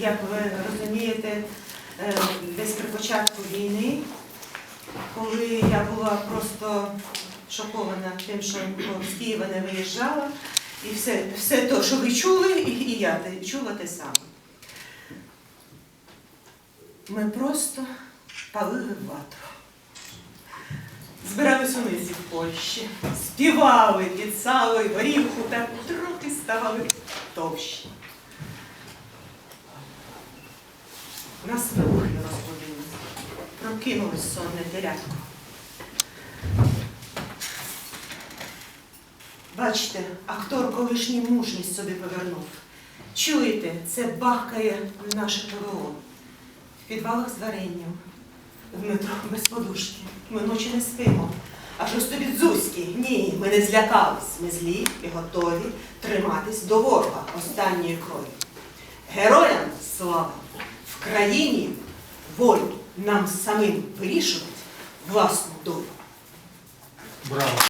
як ви розумієте, е, десь при початку війни, коли я була просто шокована тим, що з Києва не виїжджала, і все, все те, що ви чули, і, я чула те саме. Ми просто палили ватру. Збирали суниці в Польщі, співали, піцали, горілку та трохи ставали товщі. Нас вибухи розбудили. Прокинулось сонне телятко. Бачите, актор колишній мужність собі повернув. Чуєте, це бахкає наше ПВО. В підвалах з варенням, в метро без подушки. Ми ночі не спимо. Аж ось тобі дзузькі. Ні, ми не злякались. Ми злі і готові триматись до ворога останньої крові. Героям слава! Країні волю нам самим вирішувати власну долю. Браво.